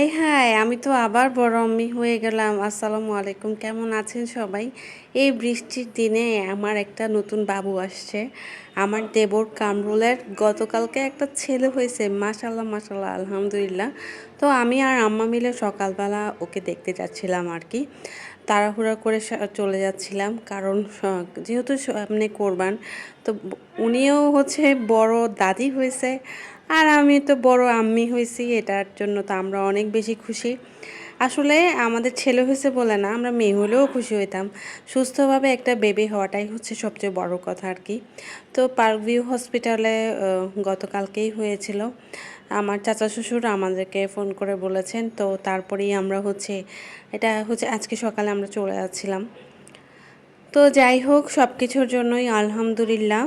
High high. আমি তো আবার বড় হয়ে গেলাম। আসসালামু আলাইকুম। কেমন আছেন সবাই? এই বৃষ্টির দিনে আমার একটা নতুন বাবু আসছে। আমার দেবর কামরুলের গতকালকে একটা ছেলে হয়েছে। মাশাল্লাহ মাশাল্লাহ আলহামদুলিল্লাহ। তো আমি আর আম্মা মিলে সকালবেলা ওকে দেখতে যাচ্ছিলাম আর কি। তাড়াহুড়া করে চলে যাচ্ছিলাম। কারণ যেহেতু সামনে কোরবান, তো উনিও হচ্ছে বড় দাদি হয়েছে। আর আমি তো বড় আম্মি হয়েছি, এটার জন্য তো আমরা অনেক বেশি খুশি। আসলে আমাদের ছেলে হয়েছে বলে না, আমরা মেয়ে হলেও খুশি হইতাম। সুস্থভাবে একটা বেবি হওয়াটাই হচ্ছে সবচেয়ে বড় কথা আর কি। তো পার্কভিউ হসপিটালে গতকালকেই হয়েছিল। আমার চাচা শ্বশুর আমাদেরকে ফোন করে বলেছেন, তো তারপরেই আমরা হচ্ছে, এটা হচ্ছে আজকে সকালে আমরা চলে যাচ্ছিলাম। তো যাই হোক সব কিছুর জন্যই আলহামদুলিল্লাহ।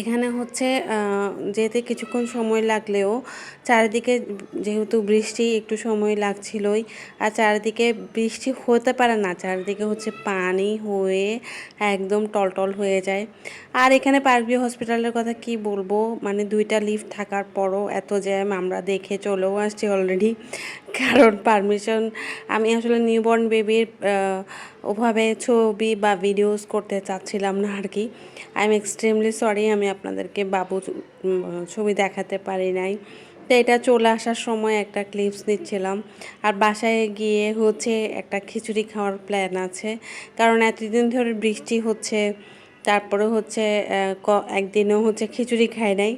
এখানে হচ্ছে যেতে কিছুক্ষণ সময় লাগলেও চারিদিকে যেহেতু বৃষ্টি, একটু সময় লাগছিলই। আর চারিদিকে বৃষ্টি হতে পারে না, চারিদিকে হচ্ছে পানি হয়ে একদম টলটল হয়ে যায়। আর এখানে পার্কভিউ হসপিটালের কথা কি বলব? মানে দুইটা লিফট থাকার পরও এত জ্যাম আমরা দেখে চলেও আসছি অলরেডি। কারণ পারমিশন, আমি আসলে নিউবর্ন বেবির ওভাবে ছবি বা ভিডিওস করতে চাচ্ছিলাম না আর কি। আই এম এক্সট্রিমলি সরি আমি আপনাদেরকে বাবু ছবি দেখাতে পারি নাই। তো এটা চলে আসার সময় একটা ক্লিপস নিচ্ছিলাম। আর বাসায় গিয়ে হচ্ছে একটা খিচুড়ি খাওয়ার প্ল্যান আছে। কারণ এতদিন ধরে বৃষ্টি হচ্ছে, তারপরে হচ্ছে একদিনও হচ্ছে খিচুড়ি খাই নাই।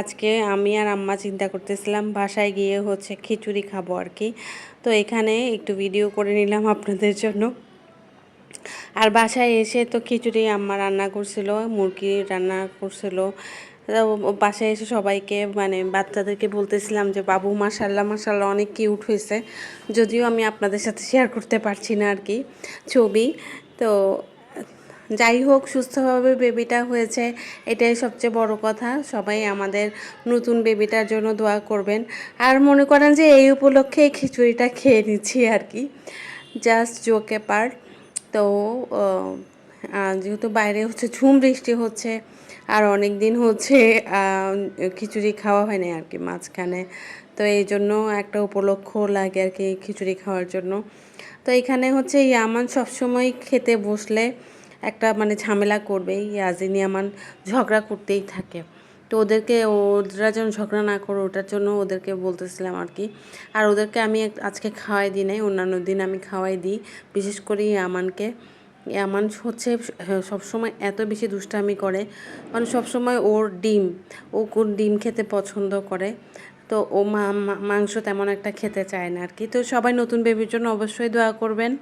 আজকে আমি আর আম্মা চিন্তা করতেছিলাম বাসায় গিয়ে হচ্ছে খিচুড়ি খাব আর কি। তো এখানে একটু ভিডিও করে নিলাম আপনাদের জন্য। আর বাসায় এসে তো খিচুড়ি আম্মা রান্না করছিল, মুরগি রান্না করছিল। বাসায় এসে সবাইকে মানে বাচ্চাদেরকে বলতেছিলাম যে, বাবু মাসাল্লাহ মাসাল্লাহ অনেক কিউট হয়েছে। যদিও আমি আপনাদের সাথে শেয়ার করতে পারছি না আর কি, ছবি। তো যাই হোক, সুস্থভাবে বেবিটা হয়েছে, এটাই সবচেয়ে বড় কথা। সবাই আমাদের নতুন বেবিটার জন্য দোয়া করবেন। আর মনে করেন যে, এই উপলক্ষে খিচুড়িটা খেয়ে নিচ্ছি আর কি। জাস্ট জোকে পার্ট তো যেহেতু বাইরে হচ্ছে ঝুম বৃষ্টি হচ্ছে, আর অনেক দিন হচ্ছে খিচুড়ি খাওয়া হয় না আর কি মাঝখানে। তো এই জন্য একটা উপলক্ষ লাগে আর কি খিচুড়ি খাওয়ার জন্য। তো এখানে হচ্ছে ইয়ামান সবসময় খেতে বসলে একটা মানে ঝামেলা করবে ইয়াজিন ইয়ামান ঝগড়া করতেই থাকে। তো ওদেরকে ওরা যেন ঝগড়া না করে ওটার জন্য ওদেরকে বলতেছিলাম আর কি। আর ওদেরকে আমি আজকে খাওয়াই দিই নাই, অন্যান্য দিন আমি খাওয়াই দিই, বিশেষ করে আমানকে ইয়ামান হচ্ছে সবসময় এত বেশি দুষ্টামি করে মানে সবসময় ওর ডিম, ও কোন ডিম খেতে পছন্দ করে, তো ও মাংস তেমন একটা খেতে চায় না আর কি। তো সবাই নতুন বেবির জন্য অবশ্যই দোয়া করবেন।